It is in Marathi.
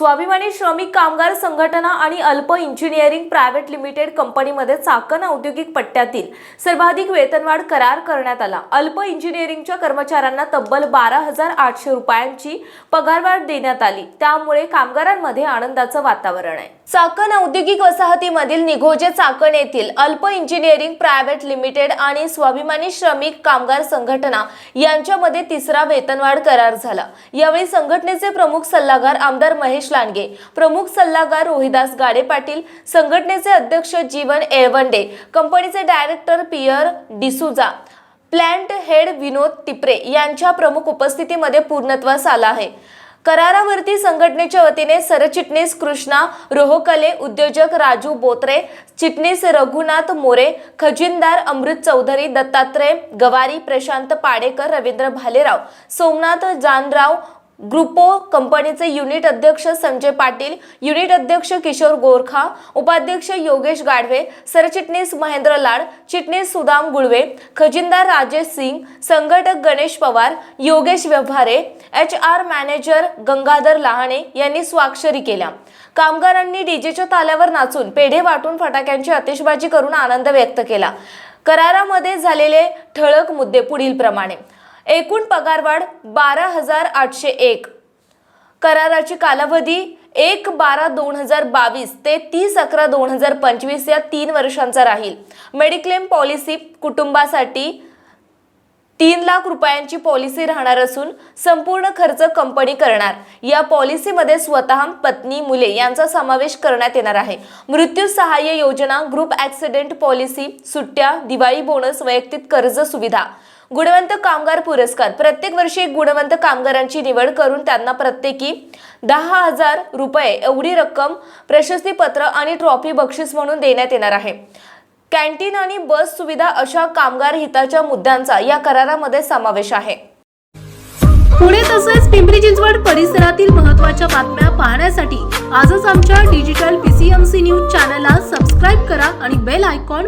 स्वाभिमानी श्रमिक कामगार संघटना आणि अल्प इंजिनिअरिंग प्रायव्हेट लिमिटेड कंपनीमध्ये चाकण औद्योगिक पट्ट्यातील सर्वाधिक वेतनवाढ करार करण्यात आला. अल्प इंजिनिअरिंगच्या कर्मचाऱ्यांना तब्बल बारा हजार आठशे रुपयांची पगारवाढ देण्यात आली. त्यामुळे कामगारांमध्ये आनंदाचं वातावरण आहे. चाकण औद्योगिक वसाहतीमधील निघोजे चाकण येथील अल्प इंजिनिअरिंग प्रायव्हेट लिमिटेड आणि स्वाभिमानी श्रमिक कामगार संघटना यांच्यामध्ये तिसरा वेतनवाढ करार झाला. यावेळी संघटनेचे प्रमुख सल्लागार आमदार महेश लांडगे. प्रमुख सल्लागार रोहिदास गाडे पाटील संघटनेचे अध्यक्ष जीवन एळवंडे कंपनीचे director Pierre D'Souza plant head Vinod Tipre यांच्या प्रमुख उपस्थितीमध्ये पूर्णत्वास आला आहे. करारावरती संघटनेच्या वतीने सरचिटणीस कृष्णा रोहकले उद्योजक राजू बोत्रे चिटणीस रघुनाथ मोरे खजिनदार अमृत चौधरी दत्तात्रय गवारी प्रशांत पाडेकर रवींद्र भालेराव सोमनाथ जानराव ग्रुपो कंपनीचे युनिट अध्यक्ष संजय पाटील युनिट अध्यक्ष किशोर गोरखा उपाध्यक्ष योगेश गाढवे सरचिटणीस महेंद्र लाड चिटणीस सुदाम गुळवे खजिनदार राजेश सिंग संघटक Ganesh Pawar Yogesh Vyavahare H R manager Gangadhar Lahane यांनी स्वाक्षरी केल्या. कामगारांनी डीजेच्या ताल्यावर नाचून पेढे वाटून फटाक्यांची आतिषबाजी करून आनंद व्यक्त केला. करारामध्ये झालेले ठळक मुद्दे पुढील प्रमाणे एकूण पगारवाढ बारा हजार आठशे एक. कराराची कालावधी एक बारा दोन हजार बावीस ते तीस अकरा दोन हजार पंचवीस या तीन वर्षांचा राहील. मेडिक्लेम पॉलिसी कुटुंबासाठी तीन लाख रुपयांची पॉलिसी राहणार असून संपूर्ण खर्च कंपनी करणार. या पॉलिसीमध्ये स्वतः पत्नी मुले यांचा समावेश करण्यात येणार आहे. मृत्यू सहाय्य योजना ग्रुप ॲक्सिडेंट पॉलिसी सुट्ट्या दिवाळी बोनस वैयक्तिक कर्ज सुविधा. गुणवंत कामगार पुरस्कार. प्रत्येक वर्षी गुणवंत कामगारांची निवड करून त्यांना प्रत्येकी दहा हजार रुपये एवढी रक्कम प्रशस्तीपत्र आणि ट्रॉफी बक्षीस म्हणून देण्यात येणार आहे. कॅन्टीन आणि बस सुविधा अशा कामगार हिताच्या मुद्द्यांचा या करारामध्ये समावेश आहे. पुणे तसेच पिंपरी चिंचवड परिसरातील महत्त्वाच्या बातम्या पाहण्यासाठी आजच आमच्या डिजिटल पीसीएमसी न्यूज चॅनलला सबस्क्राईब करा आणि बेल आयकॉन